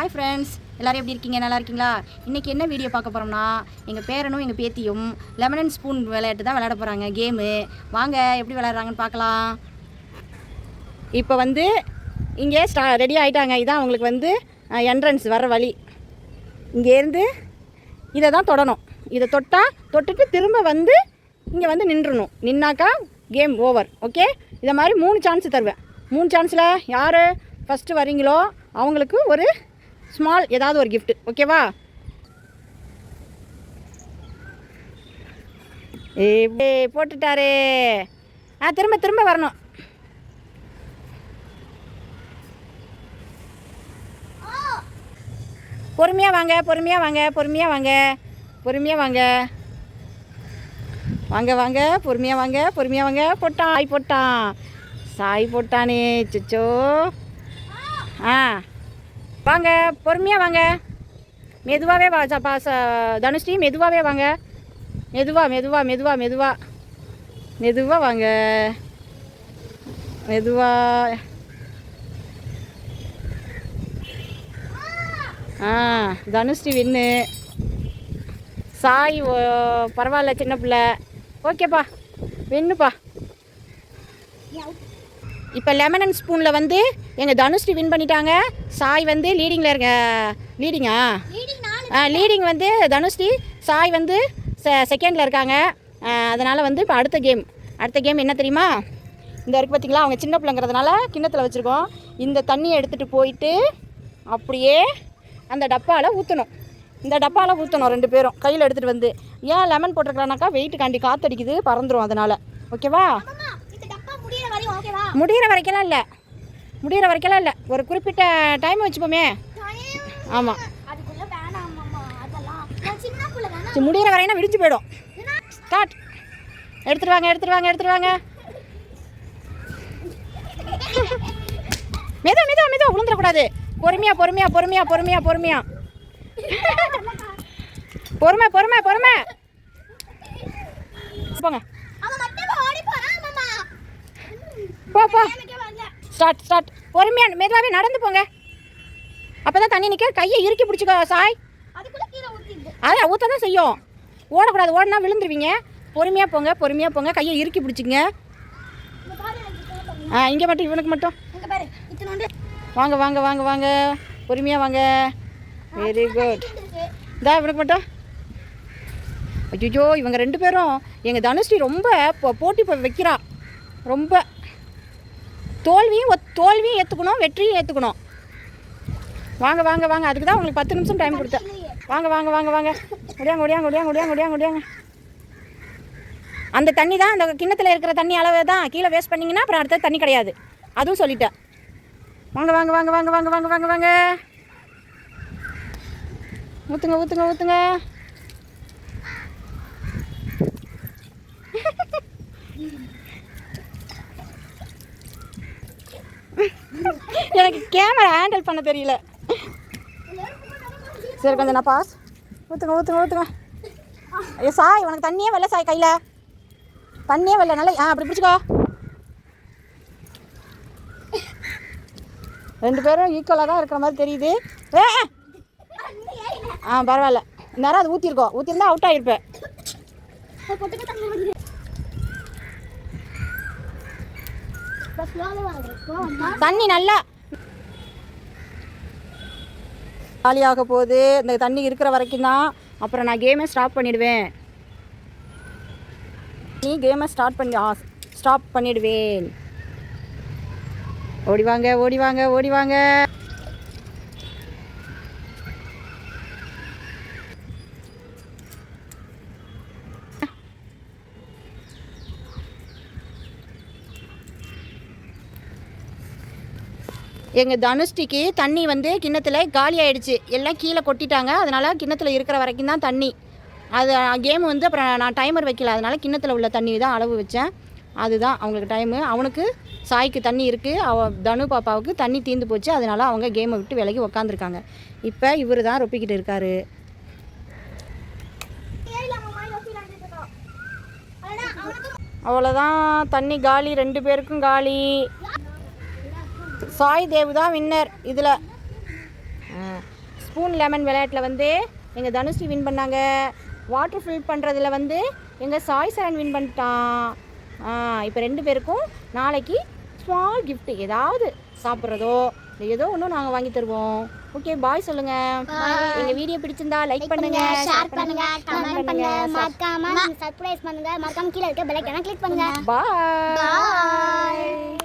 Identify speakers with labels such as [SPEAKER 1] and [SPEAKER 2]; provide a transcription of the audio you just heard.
[SPEAKER 1] hi friends எல்லோரும் எப்படி இருக்கீங்க நல்லா இருக்கீங்களா இன்றைக்கி என்ன வீடியோ பார்க்க போகிறோம்னா எங்கள் பேரனும் எங்கள் பேத்தியும் லெமன் அண்ட் ஸ்பூன் விளையாட்டு தான் விளையாட போகிறாங்க கேமு வாங்க எப்படி விளையாடுறாங்கன்னு பார்க்கலாம் இப்போ வந்து இங்கே ஸ்டா ரெடி ஆகிட்டாங்க இதான் அவங்களுக்கு வந்து என்ட்ரன்ஸ் வர வழி இங்கேருந்து இதை தான் தொடணும் இதை தொட்டால் தொட்டுட்டு திரும்ப வந்து இங்கே வந்து நின்றுணும் நின்னாக்கா கேம் ஓவர் ஓகே இதை மாதிரி மூணு சான்ஸ் தருவேன் மூணு சான்ஸில் யார் ஃபஸ்ட்டு வரீங்களோ அவங்களுக்கு ஒரு ஸ்மால் ஏதாவது ஒரு கிஃப்ட்டு ஓகேவா இப்படி போட்டுட்டாரே ஆ திரும்ப திரும்ப வரணும் பொறுமையாக வாங்க பொறுமையாக வாங்க பொறுமையாக வாங்க பொறுமையாக வாங்க வாங்க வாங்க பொறுமையாக வாங்க பொறுமையாக வாங்க போட்டான் ஆய் போட்டான் சாய் போட்டானே சிச்சோ ஆ வாங்க பொறுமையாக வாங்க மெதுவாகவே வா பாச தனுஷ்டி மெதுவாகவே வாங்க மெதுவாக மெதுவாக மெதுவாக மெதுவாக மெதுவாக வாங்க மெதுவாக ஆ தனுஷ்டி வின்னு சாய் பரவாயில்ல சின்ன பிள்ளை ஓகேப்பா வின்னுப்பா இப்போ லெமன் அண்ட் ஸ்பூனில் வந்து எங்கள் தனுஷ்ரீ வின் பண்ணிட்டாங்க சாய் வந்து லீடிங்கில் இருக்க லீடிங்கா லீடிங் வந்து தனுஷ்ரீ சாய் வந்து செ செகண்டில் இருக்காங்க அதனால் வந்து இப்போ அடுத்த கேம் அடுத்த கேம் என்ன தெரியுமா இந்த இருக்குது பார்த்திங்களா அவங்க சின்ன பிள்ளைங்கிறதுனால கிண்ணத்தில் வச்சுருக்கோம் இந்த தண்ணியை எடுத்துகிட்டு போயிட்டு அப்படியே அந்த டப்பாவில் ஊற்றணும் இந்த டப்பாவில் ஊற்றணும் ரெண்டு பேரும் கையில் எடுத்துகிட்டு வந்து ஏன் லெமன் போட்டிருக்கிறானாக்கா வெயிட்டு காண்டி காற்றடிக்குது பறந்துடும் அதனால் ஓகேவா முடிகிற வரைக்கெல்லாம் இல்லை முடிகிற வரைக்கெல்லாம் இல்லை ஒரு குறிப்பிட்ட டைம் வச்சுப்போமே ஆமாம் முடிகிற வரையினா விடிஞ்சு போயிடும் ஸ்டார்ட் எடுத்துட்டு வாங்க எடுத்துட்டு வாங்க எடுத்துட்டு வாங்க மெதுவா மெதுவா மெதுவா விழுந்துடக்கூடாது பொறுமையா பொறுமையா பொறுமையா பொறுமையா பொறுமையா பொறுமை பொறுமை பொறுமை போங்க போ போ ஸ்டார்ட் ஸ்டார்ட் பொறுமையாக மெதுவாகவே நடந்து போங்க அப்போ தான் தண்ணி நிற்க கையை இறுக்கி பிடிச்சிக்கோ சாய் அதான் ஊற்ற தான் செய்யும் ஓடக்கூடாது ஓடனா விழுந்துருவீங்க பொறுமையாக போங்க பொறுமையாக போங்க கையை இறுக்கி பிடிச்சிங்க ஆ இங்கே மட்டும் இவனுக்கு மட்டும் வாங்க வாங்க வாங்க வாங்க பொறுமையாக வாங்க வெரி குட் இதா இவனுக்கு மட்டும் ஐயோ இவங்க ரெண்டு பேரும் எங்கள் தனுஷ்ரீ ரொம்ப போட்டி வைக்கிறா ரொம்ப தோல்வியும் தோல்வியும் ஏற்றுக்கணும் வெற்றியும் ஏற்றுக்கணும் வாங்க வாங்க வாங்க அதுக்கு தான் உங்களுக்கு பத்து நிமிஷம் டைம் கொடுத்தேன் வாங்க வாங்க வாங்க வாங்க முடியாங்க முடியாங்க ஒடியாங்க முடியாங்க ஒடியாங்க ஒடியாங்க அந்த தண்ணி தான் அந்த கிண்ணத்தில் இருக்கிற தண்ணி அளவு தான் கீழே வேஸ்ட் பண்ணிங்கன்னா அப்புறம் அடுத்தது தண்ணி கிடையாது அதுவும் சொல்லிட்டேன் வாங்க வாங்க வாங்க வாங்க வாங்க வாங்க வாங்க வாங்க ஊற்றுங்க ஊற்றுங்க ஊற்றுங்க கேமரா ஹேண்டில் பண்ண தெரியல சரி கொஞ்சம் நான் பாஸ் ஊற்றுங்க ஊற்றுங்க ஊற்றுங்க ஐயோ சாய் உனக்கு தண்ணியே வரல சாய் கையில் தண்ணியே வரல நல்லா ஆ அப்படி பிடிச்சிக்கோ ரெண்டு பேரும் ஈக்குவலாக தான் இருக்கிற மாதிரி தெரியுது ஏ ஆ பரவாயில்ல நேரம் அது ஊற்றிருக்கோம் ஊற்றிருந்தா அவுட் ஆகிருப்பேன் தண்ணி நல்லா காலியாக போகுது இந்த தண்ணி இருக்கிற வரைக்கும் தான் அப்புறம் நான் கேமே ஸ்டாப் பண்ணிடுவேன் நீ கேமை ஸ்டார்ட் பண்ணி ஸ்டாப் பண்ணிடுவேன் ஓடிவாங்க ஓடிவாங்க ஓடிவாங்க எங்கள் தனுஷ்டிக்கு தண்ணி வந்து கிண்ணத்தில் காலி ஆகிடுச்சு எல்லாம் கீழே கொட்டிட்டாங்க அதனால் கிண்ணத்தில் இருக்கிற வரைக்கும் தான் தண்ணி அது கேம் வந்து அப்புறம் நான் டைமர் வைக்கல அதனால் கிண்ணத்தில் உள்ள தண்ணி தான் அளவு வச்சேன் அதுதான் அவங்களுக்கு டைமு அவனுக்கு சாய்க்கு தண்ணி இருக்குது அவ தனு பாப்பாவுக்கு தண்ணி தீந்து போச்சு அதனால் அவங்க கேமை விட்டு விலகி உக்காந்துருக்காங்க இப்போ இவர் தான் ரொப்பிக்கிட்டு இருக்காரு அவ்வளோதான் தண்ணி காலி ரெண்டு பேருக்கும் காலி சாய் தேவ் தான் வின்னர் இதில் ஸ்பூன் லெமன் விளையாட்டில் வந்து எங்கள் தனுஷி வின் பண்ணாங்க வாட்டர் ஃபில் பண்ணுறதுல வந்து எங்கள் சாய் சரண் வின் பண்ணிட்டான் இப்போ ரெண்டு பேருக்கும் நாளைக்கு ஸ்மால் கிஃப்ட் ஏதாவது சாப்பிட்றதோ ஏதோ ஒன்றும் நாங்கள் வாங்கி தருவோம் ஓகே பாய் சொல்லுங்க எங்க வீடியோ பிடிச்சிருந்தா லைக் பண்ணுங்க ஷேர் பண்ணுங்க கமெண்ட் பண்ணுங்க மறக்காம சர்ப்ரைஸ் பண்ணுங்க மறக்காம கீழ இருக்க பெல் ஐகானை கிளிக் பண்ணுங்க பாய்